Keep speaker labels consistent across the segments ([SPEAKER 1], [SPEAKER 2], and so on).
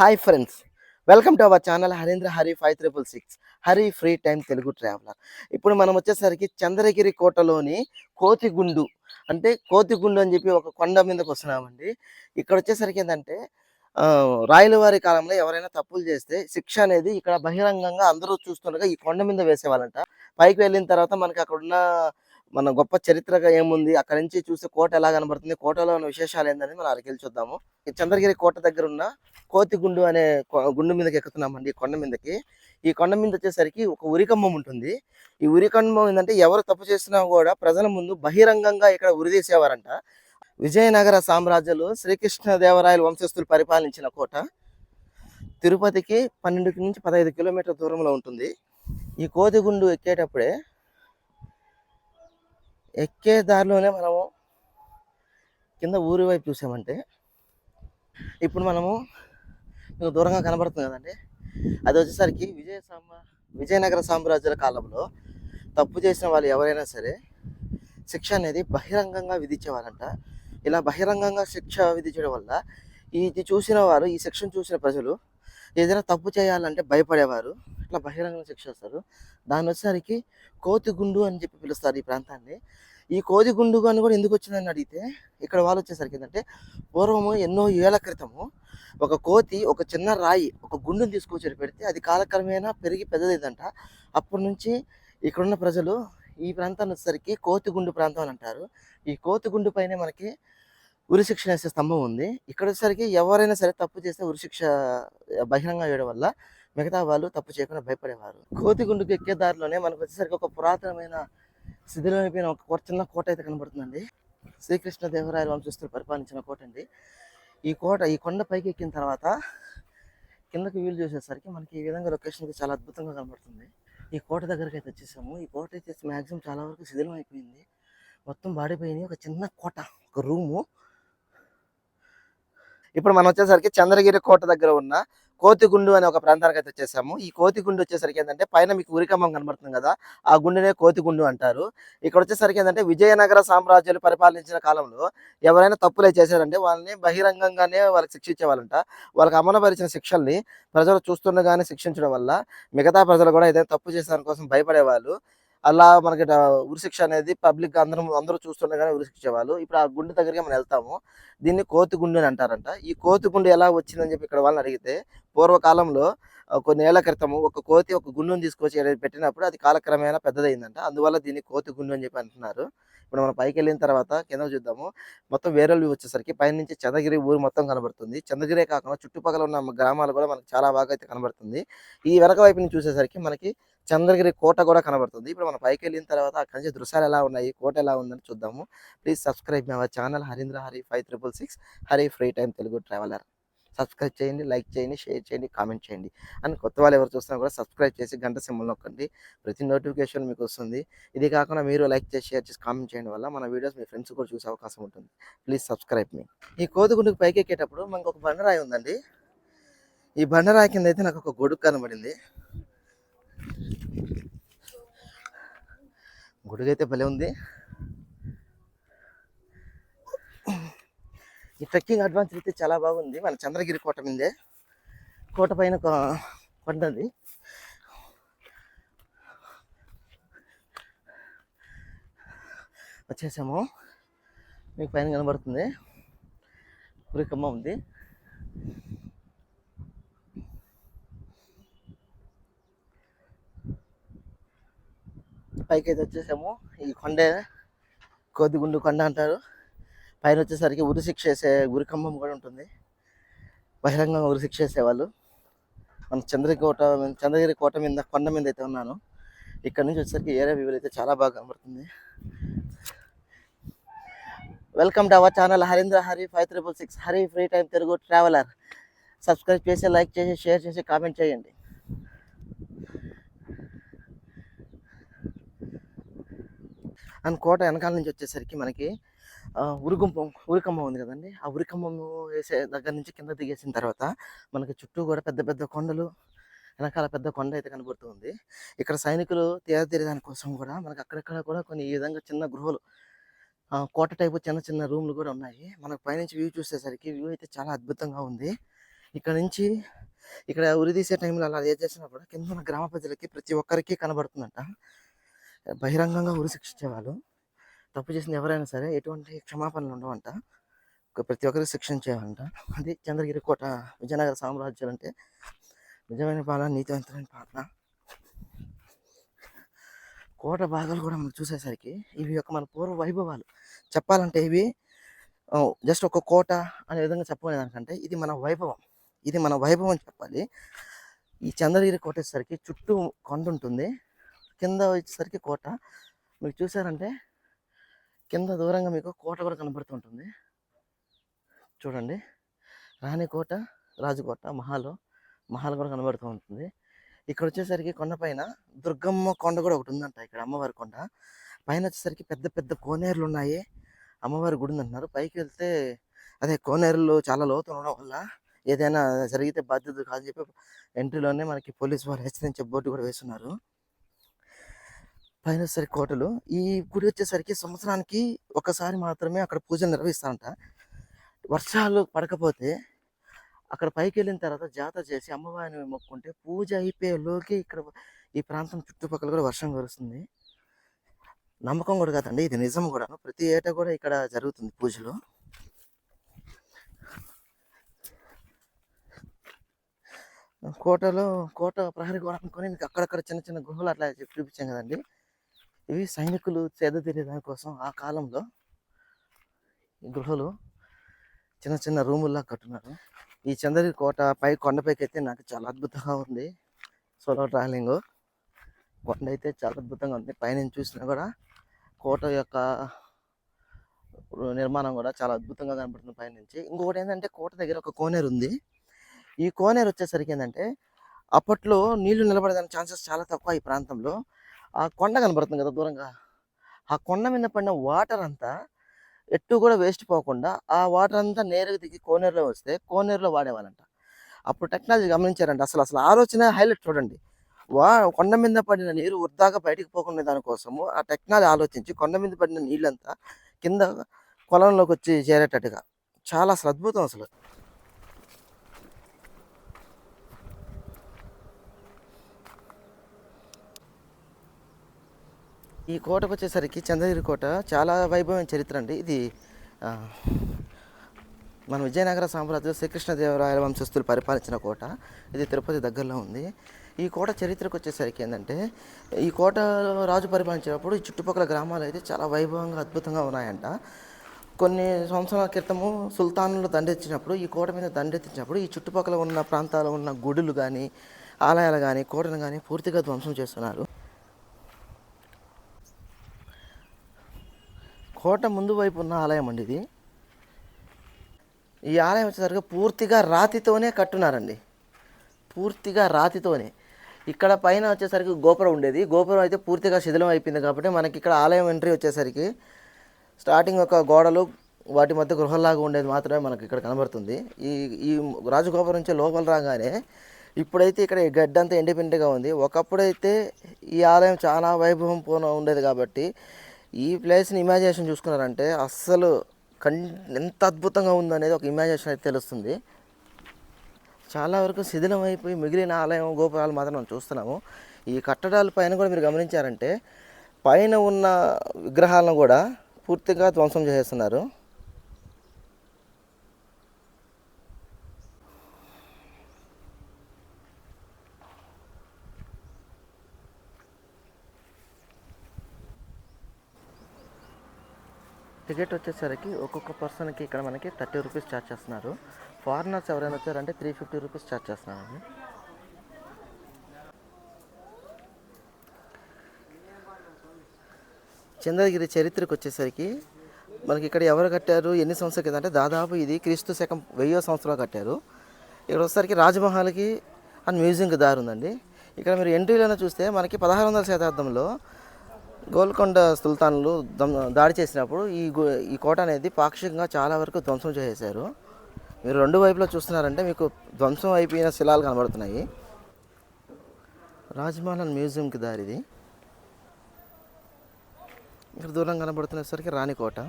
[SPEAKER 1] Hi friends welcome to our channel Harindra Hari five triple six Hari free time Telugu traveller ఇప్పుడు మనం వచ్చేసరికి చంద్రగిరి కోటలోని కోతిగుండు అంటే కోతిగుండు అని చెప్పి ఒక కొండ మీదకి వస్తున్నామండి. ఇక్కడ వచ్చేసరికి ఏంటంటే ఆ, రాయలవారి కాలంలో ఎవరైనా తప్పులు చేస్తే శిక్ష అనేది ఇక్కడ బహిరంగంగా అందరూ చూస్తుండగా ఈ కొండ మీద వేసేవాళ్ళంట. పైకి వెళ్ళిన తర్వాత మనకి అక్కడున్న మన గొప్ప చరిత్రగా ఏముంది? అక్కడ నుంచి చూస్తే కోట ఎలా కనబడుతుంది? కోటలో ఉన్న విశేషాలు ఏందని మనం అక్కడికి వెళ్ళి చూద్దాము. ఈ చంద్రగిరి కోట దగ్గర ఉన్న కోతిగుండు అనే గుండు మీదకి ఎక్కుతున్నామండి కొండ మీదకి. ఈ కొండ మీద వచ్చేసరికి ఒక ఉరికంబం ఉంటుంది. ఈ ఉరికంబం ఏంటంటే ఎవరు తప్పు చేసినా కూడా ప్రజల ముందు బహిరంగంగా ఇక్కడ ఉరిదీసేవారంట విజయనగర సామ్రాజ్యాలు శ్రీకృష్ణదేవరాయల వంశస్థులు పరిపాలించిన కోట తిరుపతికి పన్నెండు నుంచి పదహైదు కిలోమీటర్ల దూరంలో ఉంటుంది. ఈ కోతిగుండు ఎక్కేటప్పుడే ఎక్కే దారిలోనే మనము కింద ఊరి వైపు చూసామంటే ఇప్పుడు మనము మీకు దూరంగా కనబడుతుంది కదండి. అది వచ్చేసరికి విజయ సామ్రా విజయనగర సామ్రాజ్యాల కాలంలో తప్పు చేసిన వాళ్ళు ఎవరైనా సరే శిక్ష అనేది బహిరంగంగా విధించేవారంట. ఇలా బహిరంగంగా శిక్ష విధించడం వల్ల ఇది చూసిన వారు ఈ శిక్షను చూసిన ప్రజలు ఏదైనా తప్పు చేయాలంటే భయపడేవారు. ఇట్లా బహిరంగంగా శిక్షిస్తారు దాని వచ్చేసరికి కోతిగుండు అని చెప్పి పిలుస్తారు ఈ ప్రాంతాన్ని. ఈ కోతిగుండు అని కూడా ఎందుకు వచ్చిందని అడిగితే ఇక్కడ వాళ్ళు వచ్చేసరికి ఏంటంటే పూర్వము ఎన్నో ఏళ్ళ క్రితము ఒక కోతి ఒక చిన్న రాయి ఒక గుండుని తీసుకొచ్చి పెడితే అది కాలక్రమేణా పెరిగి పెద్దదైందంట. అప్పటి నుంచి ఇక్కడున్న ప్రజలు ఈ ప్రాంతాన్ని వచ్చేసరికి కోతిగుండు ప్రాంతం అని అంటారు. ఈ కోతిగుండు పైనే మనకి ఉరిశిక్ష వేసే స్తంభం ఉంది. ఇక్కడ వచ్చేసరికి ఎవరైనా సరే తప్పు చేస్తే ఉరిశిక్ష బహిరంగ వేయడం వల్ల మిగతా వాళ్ళు తప్పు చేయకుండా భయపడేవారు. కోతిగుండుకు ఎక్కే దారిలోనే మనకు వచ్చేసరికి ఒక పురాతనమైన శిథిలమైపోయిన ఒక చిన్న కోట అయితే కనబడుతుందండి. శ్రీకృష్ణదేవరాయల వంశస్థులు పరిపాలించిన కోట అండి. ఈ కోట ఈ కొండ పైకి ఎక్కిన తర్వాత కిందకి వీలు చూసేసరికి మనకి ఈ విధంగా లొకేషన్ అయితే చాలా అద్భుతంగా కనబడుతుంది. ఈ కోట దగ్గరికి అయితే వచ్చేసాము. ఈ కోట అయితే మ్యాక్సిమం చాలా వరకు శిథిలం అయిపోయింది. మొత్తం బాడిపోయింది ఒక చిన్న కోట ఒక రూము. ఇప్పుడు మనం వచ్చేసరికి చంద్రగిరి కోట దగ్గర ఉన్న కోతిగుండు అనే ఒక ప్రాంతానికి అయితే వచ్చేసాము. ఈ కోతిగుండు వచ్చేసరికి ఏంటంటే పైన మీకు ఉరికమ్మం కనబడుతుంది కదా ఆ గుండెనే కోతిగుండు అంటారు. ఇక్కడ వచ్చేసరికి ఏంటంటే విజయనగర సామ్రాజ్యాలు పరిపాలించిన కాలంలో ఎవరైనా తప్పులే చేశారంటే వాళ్ళని బహిరంగంగానే వాళ్ళకి శిక్షించేవాళ్ళంట వాళ్ళకి అమలుపరిచిన శిక్షల్ని ప్రజలు చూస్తుండగానే శిక్షించడం వల్ల మిగతా ప్రజలు కూడా ఏదైనా తప్పు చేసిన కోసం భయపడేవాళ్ళు. అలా మనకి ఉరిశిక్ష అనేది పబ్లిక్ అందరం అందరూ చూస్తుండగానే ఉరిశిక్షేవాళ్ళు. ఇప్పుడు ఆ గుండు దగ్గరికి మనం వెళ్తాము. దీన్ని కోతిగుండు అని అంటారంట. ఈ కోతిగుండు ఎలా వచ్చిందని చెప్పి ఇక్కడ వాళ్ళని అడిగితే పూర్వకాలంలో కొన్ని ఏళ్ళ క్రితము ఒక కోతి ఒక గుండును తీసుకొచ్చి పెట్టినప్పుడు అది కాలక్రమేణా పెద్దదైందంట. అందువల్ల దీన్ని కోతి కోతిగుండు అని చెప్పి అంటున్నారు. ఇప్పుడు మనం పైకి వెళ్ళిన తర్వాత కింద చూద్దాము. మొత్తం వేరే వచ్చేసరికి వచ్చేసరికి పైనుంచి చంద్రగిరి ఊరు మొత్తం కనబడుతుంది. చంద్రగిరే కాకుండా చుట్టుపక్కల ఉన్న గ్రామాలు కూడా మనకు చాలా బాగా అయితే కనబడుతుంది. ఈ వెనక వైపు నుంచి చూసేసరికి మనకి చంద్రగిరి కోట కూడా కనబడుతుంది. ఇప్పుడు మనం పైకి వెళ్ళిన తర్వాత అక్కడి నుంచి దృశ్యాలు ఎలా ఉన్నాయి కోట ఎలా ఉందని చూద్దాము. Please subscribe my channel Harindra Hari five triple six Hari free time Telugu traveller. Subscribe చేయండి లైక్ చేయండి షేర్ చేయండి కామెంట్ చేయండి. అండ్ కొత్త వాళ్ళు ఎవరు చూస్తున్నా కూడా సబ్స్క్రైబ్ చేసి గంట సింబల్ నొక్కండి. ప్రతి నోటిఫికేషన్ మీకు వస్తుంది. ఇది కాకుండా మీరు లైక్ చేసి షేర్ చేసి కామెంట్ చేయడం వల్ల మన వీడియోస్ మీ ఫ్రెండ్స్ కూడా చూసే అవకాశం ఉంటుంది. ప్లీజ్ సబ్స్క్రైబ్ మీ. ఈ కోతిగుండుకు పైకి ఎక్కేటప్పుడు మనకు ఒక బండరాయి ఉందండి. ఈ బండరాయి కింద అయితే నాకు ఒక గొడుగు కనబడింది. గొడుగు భలే ఉంది. ఈ ట్రెక్కింగ్ అడ్వాన్స్ అయితే చాలా బాగుంది. మన చంద్రగిరి కోట మీదే. కోట పైన ఒక కొండ వచ్చేసాము. మీకు పైన కనబడుతుంది. ఉరికమ్మ ఉంది. పైకి అయితే వచ్చేసాము. ఈ కొండే కోదిగుండు కొండ అంటారు. పైన వచ్చేసరికి ఉరి శిక్ష వేసే ఉరికంబం కూడా ఉంటుంది. బహిరంగంగా ఉరి శిక్ష వేసేవాళ్ళు. మన చంద్రగిరి కోట చంద్రగిరి కోట మీద కొండ మీద అయితే ఉన్నాను. ఇక్కడ నుంచి వచ్చేసరికి ఏరియా వ్యూ అయితే చాలా బాగా కనబడుతుంది. Welcome to our channel Harindra Hari five triple six Hari free time Telugu traveller subscribe చేసి లైక్ చేసి షేర్ చేసి కామెంట్ చేయండి. అండ్ కోట వెనకాల నుంచి వచ్చేసరికి మనకి ఆ, ఉరికంబం ఉంది కదండి. ఆ ఉరికంబం వేసే దగ్గర నుంచి కింద దిగేసిన తర్వాత మనకి చుట్టూ కూడా పెద్ద పెద్ద కొండలు వెనకాల పెద్ద కొండ అయితే కనబడుతుంది ఇక్కడ సైనికులు తేద తీరదాని కోసం కూడా మనకి అక్కడక్కడ కూడా కొన్ని ఈ విధంగా చిన్న గృహలు కోట టైపు చిన్న చిన్న రూమ్లు కూడా ఉన్నాయి. మనకు పైనుంచి వ్యూ చూసేసరికి వ్యూ అయితే చాలా అద్భుతంగా ఉంది. ఇక్కడ నుంచి ఇక్కడ ఉరి తీసే టైంలో అలా ఏ కూడా కింద ఉన్న గ్రామ ప్రజలకి ప్రతి ఒక్కరికి కనబడుతుందంట. బహిరంగంగా ఉరి శిక్షించేవాళ్ళు. తప్పు చేసిన ఎవరైనా సరే ఎటువంటి క్షమాపణలు ఉండవంట. ఒక ప్రతి ఒక్కరికి శిక్షించేవారంట అది చంద్రగిరి కోట విజయనగర సామ్రాజ్యాలు అంటే నిజమైన పాలన నీతివంతమైన పాలన. కోట భాగాలు కూడా మనం చూసేసరికి ఇవి యొక్క మన పూర్వ వైభవాలు. చెప్పాలంటే ఇవి జస్ట్ ఒక కోట అనే విధంగా చెప్పలేదు దానికంటే ఇది మన వైభవం. ఇది మన వైభవం చెప్పాలి. ఈ చంద్రగిరి కోట వచ్చేసరికి చుట్టూ కొండ ఉంటుంది కింద వచ్చేసరికి కోట. మీరు చూసారంటే కింద దూరంగా మీకు కోట కూడా కనబడుతుంటుంది. చూడండి. రాణి కోట మహాలు మహాలు కూడా కనబడుతూ ఉంటుంది. ఇక్కడ వచ్చేసరికి కొండపైన దుర్గమ్మ కొండ కూడా ఒకటి ఉందంట ఇక్కడ అమ్మవారి కొండ. పైన వచ్చేసరికి పెద్ద పెద్ద కోనేరులు ఉన్నాయి. అమ్మవారి గుడి ఉంది అంటున్నారు. పైకి వెళ్తే అదే కోనేరులు చాలా లోతు ఉండడం వల్ల ఏదైనా జరిగితే బాధ్యత కాదు చెప్పి ఎంట్రీలోనే మనకి పోలీసు వారు హెచ్చరించే బోర్డు కూడా వేస్తున్నారు. పైన సరి కోటలు. ఈ గుడి వచ్చేసరికి సంవత్సరానికి ఒకసారి మాత్రమే అక్కడ పూజలు నిర్వహిస్తారంట. వర్షాలు పడకపోతే అక్కడ పైకి వెళ్ళిన తర్వాత జాతర చేసి అమ్మవారిని మొక్కుంటే పూజ అయిపోయేలోకి ఇక్కడ ఈ ప్రాంతం చుట్టుపక్కల కూడా వర్షం కురుస్తుంది. నమ్మకం కూడా కాదండి ఇది నిజం కూడా. ప్రతి ఏటా కూడా ఇక్కడ జరుగుతుంది పూజలు. కోటలో కోట ప్రహరీ గోడ అనుకొని మీకు అక్కడక్కడ చిన్న చిన్న గుహలు అట్లా చెప్పి చూపించాం కదండి. ఇవి సైనికులు సేద తీరే దానికోసం ఆ కాలంలో ఈ గృహలు చిన్న చిన్న రూముల్లా కట్టున్నారు. ఈ చందరి కోట పై కొండపైకి అయితే నాకు చాలా అద్భుతంగా ఉంది. Solo travelling. కొండ అయితే చాలా అద్భుతంగా ఉంది. పైన చూసినా కూడా కోట యొక్క నిర్మాణం కూడా చాలా అద్భుతంగా కనబడుతుంది పైనుంచి. ఇంకొకటి ఏంటంటే కోట దగ్గర ఒక కోనేరు ఉంది. ఈ కోనేరు వచ్చేసరికి ఏంటంటే అప్పట్లో నీళ్ళు నిలబడడానికి ఛాన్సెస్ చాలా తక్కువ ఈ ప్రాంతంలో. ఆ కొండ కనబడుతుంది కదా దూరంగా. ఆ కొండ మీద పడిన వాటర్ అంతా ఎట్టు కూడా వేస్ట్ పోకుండా ఆ వాటర్ అంతా నేరుగా దిగి కోనేరులో వస్తే కోనేరులో వాడేవాళ్ళంట. అప్పుడు టెక్నాలజీ గమనించారంట. అసలు అసలు ఆలోచన హైలైట్ చూడండి. వా కొండ మీద పడిన నీరు వృద్ధాగా బయటికి పోకుండా దానికోసము ఆ టెక్నాలజీ ఆలోచించి కొండ మీద పడిన నీళ్ళంతా కింద కొలంలోకి వచ్చి చేరేటట్టుగా. చాలా అసలు అద్భుతం అసలు. ఈ కోటకు వచ్చేసరికి చంద్రగిరి కోట చాలా వైభవమైన చరిత్ర అండి. ఇది మన విజయనగర సామ్రాజ్యం శ్రీకృష్ణదేవరాయల వంశస్థులు పరిపాలించిన కోట. ఇది తిరుపతి దగ్గరలో ఉంది. ఈ కోట చరిత్రకు వచ్చేసరికి ఏంటంటే ఈ కోట రాజు పరిపాలించినప్పుడు ఈ చుట్టుపక్కల గ్రామాలు అయితే చాలా వైభవంగా అద్భుతంగా ఉన్నాయంట. కొన్ని సంవత్సరాల క్రితము సుల్తానులు దండెత్తినప్పుడు ఈ కోట మీద దండెత్తించినప్పుడు ఈ చుట్టుపక్కల ఉన్న ప్రాంతాల్లో ఉన్న గుడులు కానీ ఆలయాలు కానీ కోటను కానీ పూర్తిగా ధ్వంసం చేస్తున్నారు. కోట ముందు వైపు ఉన్న ఆలయం అండి ఇది. ఈ ఆలయం వచ్చేసరికి పూర్తిగా రాతితోనే కట్టున్నారండి. పూర్తిగా రాతితోనే. ఇక్కడ పైన వచ్చేసరికి గోపురం ఉండేది. గోపురం అయితే పూర్తిగా శిథిలం అయిపోయింది కాబట్టి మనకి ఇక్కడ ఆలయం ఎంట్రీ వచ్చేసరికి స్టార్టింగ్ ఒక గోడలు వాటి మధ్య గృహంలాగా ఉండేది మాత్రమే మనకి ఇక్కడ కనబడుతుంది. ఈ ఈ రాజగోపురం నుంచి లోపల రాగానే ఇప్పుడైతే ఇక్కడ ఈ ఎండిపెండిగా ఉంది. ఒకప్పుడైతే ఈ ఆలయం చాలా వైభవం పూర్ణ ఉండేది కాబట్టి ఈ ప్లేస్ని ఇమాజినేషన్ చూసుకున్నారంటే అస్సలు కం ఎంత అద్భుతంగా ఉందనేది ఒక ఇమాజినేషన్ అయితే తెలుస్తుంది. చాలా వరకు శిథిలం అయిపోయి మిగిలిన ఆలయం గోపురాలు మాత్రం మనం చూస్తున్నాము. ఈ కట్టడాల పైన కూడా మీరు గమనించారంటే పైన ఉన్న విగ్రహాలను కూడా పూర్తిగా ధ్వంసం చేసేస్తున్నారు. బడ్జెట్ వచ్చేసరికి ఒక్కొక్క పర్సన్కి ఇక్కడ మనకి థర్టీ రూపీస్ ఛార్జ్ చేస్తున్నారు. ఫారినర్స్ ఎవరైనా వచ్చారంటే త్రీ ఫిఫ్టీ రూపీస్ ఛార్జ్ చేస్తున్నారండి. చంద్రగిరి చరిత్రకు వచ్చేసరికి మనకి ఇక్కడ ఎవరు కట్టారు ఎన్ని సంవత్సరాల కింద అంటే దాదాపు ఇది క్రీస్తు శకం వెయ్యో సంవత్సరాలు కట్టారు. ఇక్కడ వచ్చేసరికి రాజమహల్కి అండ్ మ్యూజియంకి దారి ఉందండి. ఇక్కడ మీరు ఎంట్రీలోనే చూస్తే మనకి పదహారు వందల శతాబ్దంలో గోల్కొండ సుల్తాన్లు దం- దాడి చేసినప్పుడు ఈ ఈ కోట అనేది పాక్షికంగా చాలా వరకు ధ్వంసం చేసేశారు. మీరు రెండు వైపులా చూస్తున్నారంటే మీకు ధ్వంసం అయిపోయిన శిలాలు కనబడుతున్నాయి. రాజ్మహల్ మ్యూజియంకి దారిది. ఇక్కడ దూరం కనబడుతున్నసరికి రాణికోట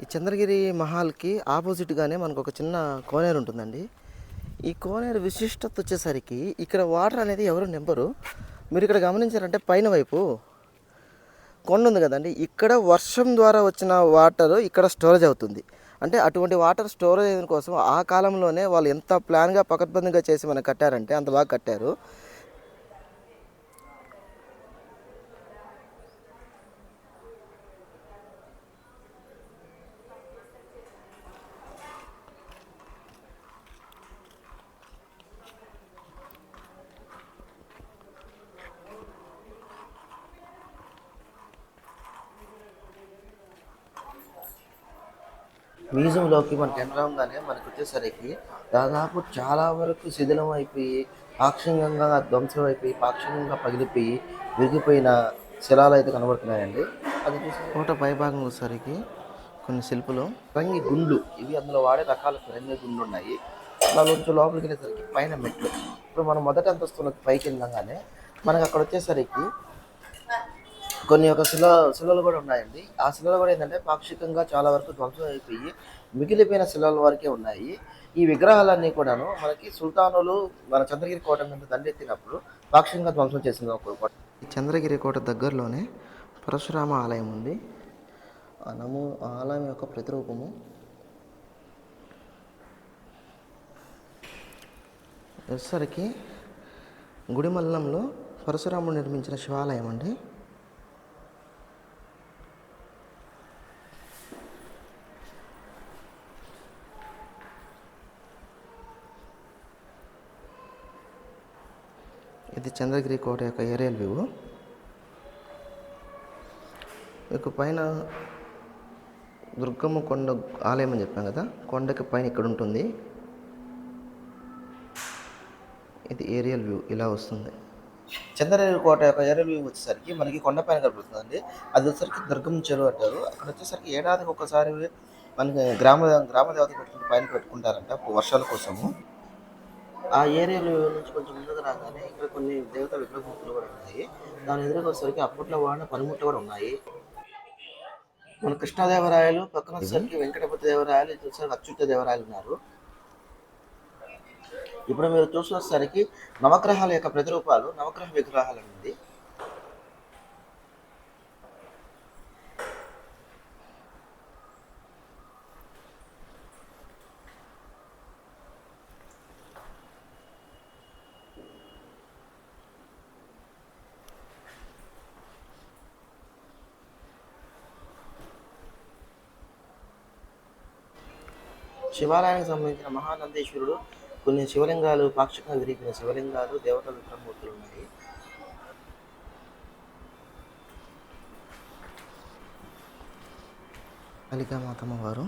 [SPEAKER 1] ఈ చంద్రగిరి మహల్కి ఆపోజిట్గానే మనకు ఒక చిన్న కోనేరు ఉంటుందండి ఈ కోనేరు విశిష్టత వచ్చేసరికి ఇక్కడ వాటర్ అనేది ఎవరు నింపరు. మీరు ఇక్కడ గమనించారంటే పైన వైపు కొండ ఉంది కదండి. ఇక్కడ వర్షం ద్వారా వచ్చిన వాటర్ ఇక్కడ స్టోరేజ్ అవుతుంది. అంటే అటువంటి వాటర్ స్టోరేజ్ కోసం ఆ కాలంలోనే వాళ్ళు ఎంత ప్లాన్గా పకడ్బందీగా చేసి మనకు కట్టారంటే అంత బాగా కట్టారు. మ్యూజియంలోకి మనకి ఎంటర్ అవగానే మనకు వచ్చేసరికి దాదాపు చాలా వరకు శిథిలం అయిపోయి పాక్షికంగా ధ్వంసం అయిపోయి పాక్షికంగా పగిలిపోయి విరిగిపోయిన శిలాలు అయితే కనబడుతున్నాయండి. అది చూసి కోట పైభాగం వచ్చేసరికి కొన్ని శిల్పులు. రంగి గుండ్లు. ఇవి అందులో వాడే రకాల రంగి గుండ్లు ఉన్నాయి. అలా కొంచెం లోపలికి వెళ్ళేసరికి పైన మెట్లు. ఇప్పుడు మనం మొదటి అంతస్తులోకి పైకి వెళ్ళగానే మనకు అక్కడ వచ్చేసరికి కొన్ని ఒక శిల శిలలు కూడా ఉన్నాయండి. ఆ శిలలు కూడా ఏంటంటే పాక్షికంగా చాలా వరకు ధ్వంసం అయిపోయి మిగిలిపోయిన శిలల వరకే ఉన్నాయి. ఈ విగ్రహాలన్నీ కూడాను మనకి సుల్తానులు మన చంద్రగిరి కోట మీద దండెత్తినప్పుడు పాక్షికంగా ధ్వంసం చేసిన ఒక కోట. ఈ చంద్రగిరి కోట దగ్గరలోనే పరశురామ ఆలయం ఉంది. ఆ నమో ఆ ఆలయం యొక్క ప్రతిరూపము. వచ్చేసరికి గుడిమల్లంలో పరశురాముడు నిర్మించిన శివాలయం అండి ఇది చంద్రగిరి కోట యొక్క ఏరియల్ వ్యూ. మీకు పైన దుర్గమ్మ కొండ ఆలయం అని చెప్పాం కదా కొండకి పైన ఇక్కడ ఉంటుంది. ఇది ఏరియల్ వ్యూ ఇలా వస్తుంది. చంద్రగిరి కోట యొక్క ఏరియల్ వ్యూ వచ్చేసరికి మనకి కొండపైన కనబడుతుందండి అది వచ్చేసరికి దుర్గమ్మ చెరువు అంటారు. అక్కడ వచ్చేసరికి ఏడాదికి ఒకసారి మనకి గ్రామ గ్రామ దేవత పైన పెట్టుకుంటారంట వర్షాల కోసము. ఆ ఏరియాలో నుంచి కొంచెం ముందుకు రాగానే ఇక్కడ కొన్ని దేవత విగ్రహమూర్తులు కూడా ఉన్నాయి. దాని ఎదురుగా వచ్చేసరికి అప్పట్లో వాడిన పనిముట్లు కూడా ఉన్నాయి. మన కృష్ణదేవరాయలు పక్కన వచ్చేసరికి వెంకటపతి దేవరాయలు ఇది వచ్చేసరికి అచ్యుత దేవరాయలు ఉన్నారు. ఇప్పుడు మీరు చూసేసరికి నవగ్రహాల యొక్క ప్రతిరూపాలు నవగ్రహ విగ్రహాలు ఉంది శివాలయానికి సంబంధించిన మహానందేశ్వరుడు కొన్ని శివలింగాలు పాక్షికంగా విరిగిన శివలింగాలు దేవతల విగ్రహమూర్తులు ఉన్నాయి. కాళికామాతమ్మ వారు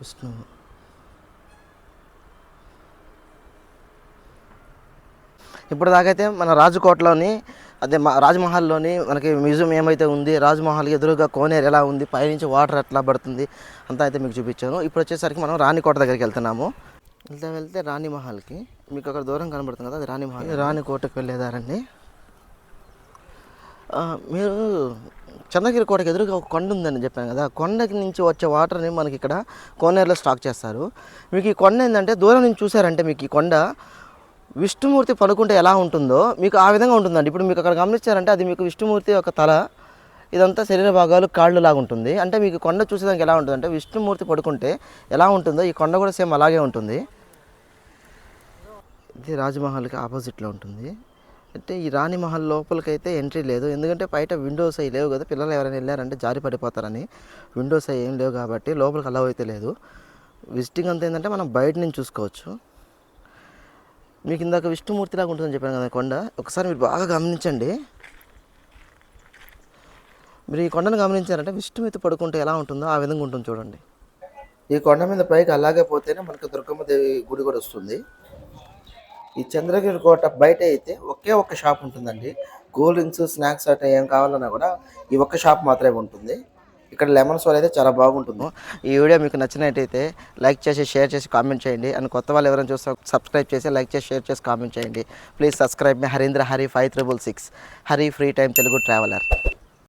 [SPEAKER 1] విష్ణువు ఇప్పుడు దాకైతే మన రాజకోటలోని అదే మా రాజ్మహల్లోని మనకి మ్యూజియం ఏమైతే ఉంది రాజ్మహల్ ఎదురుగా కోనేరు ఎలా ఉంది పైనుంచి వాటర్ ఎట్లా పడుతుంది అంతా అయితే మీకు చూపించాను. ఇప్పుడు వచ్చేసరికి మనం రాణికోట దగ్గరికి వెళ్తున్నాము. వెళ్తే వెళ్తే రాణి మహల్కి మీకు అక్కడ దూరం కనబడుతుంది కదా అది రాణి మహల్ రాణి కోటకి వెళ్ళేదారండి మీరు చంద్రగిరి కోటకి ఎదురుగా ఒక కొండ ఉందని చెప్పాను కదా కొండకి నుంచి వచ్చే వాటర్ని మనకి ఇక్కడ కోనేరులో స్టాక్ చేస్తారు. మీకు ఈ కొండ ఏంటంటే దూరం నుంచి చూసారంటే మీకు ఈ కొండ విష్ణుమూర్తి పడుకుంటే ఎలా ఉంటుందో మీకు ఆ విధంగా ఉంటుందండి. ఇప్పుడు మీకు అక్కడ గమనించారంటే అది మీకు విష్ణుమూర్తి యొక్క తల ఇదంతా శరీర భాగాలు కాళ్ళు లాగా ఉంటుంది. అంటే మీకు కొండ చూసేదానికి ఎలా ఉంటుంది అంటే విష్ణుమూర్తి పడుకుంటే ఎలా ఉంటుందో ఈ కొండ కూడా సేమ్ అలాగే ఉంటుంది. ఇది రాజమహల్కి ఆపోజిట్లో ఉంటుంది. అంటే ఈ రాణి మహల్ లోపలికైతే ఎంట్రీ లేదు. ఎందుకంటే బయట విండోస్ అవి లేవు కదా. పిల్లలు ఎవరైనా వెళ్ళారంటే జారి పడిపోతారని విండోస్ అవి ఏం లేవు కాబట్టి లోపలికి అలవ్ అయితే లేదు. విజిటింగ్ అంతా ఏంటంటే మనం బయట నుంచి చూసుకోవచ్చు. మీకు ఇందాక విష్ణుమూర్తిలాగా ఉంటుందని చెప్పాను కదా కొండ ఒకసారి మీరు బాగా గమనించండి. మీరు ఈ కొండను గమనించారంటే విష్ణు మీద పడుకుంటే ఎలా ఉంటుందో ఆ విధంగా ఉంటుంది చూడండి. ఈ కొండ మీద పైకి అలాగే పోతేనే మనకు దుర్గమ్మ దేవి గుడి కూడా వస్తుంది. ఈ చంద్రగిరి కోట బయట అయితే ఒకే ఒక్క షాప్ ఉంటుందండి. కూల్ డ్రింక్స్ స్నాక్స్ అట్లా ఏం కావాలన్నా కూడా ఈ ఒక్క షాప్ మాత్రమే ఉంటుంది. ఇక్కడ లెమన్ సోల్ అయితే చాలా బాగుంటుంది. ఈ వీడియో మీకు నచ్చినట్టయితే లైక్ చేసి షేర్ చేసి కామెంట్ చేయండి. అండ్ కొత్త వాళ్ళు ఎవరైనా చూస్తే సబ్స్క్రైబ్ చేసి లైక్ చేసి షేర్ చేసి కామెంట్ చేయండి. Please subscribe me Harindra Hari five triple six Hari free time Telugu traveller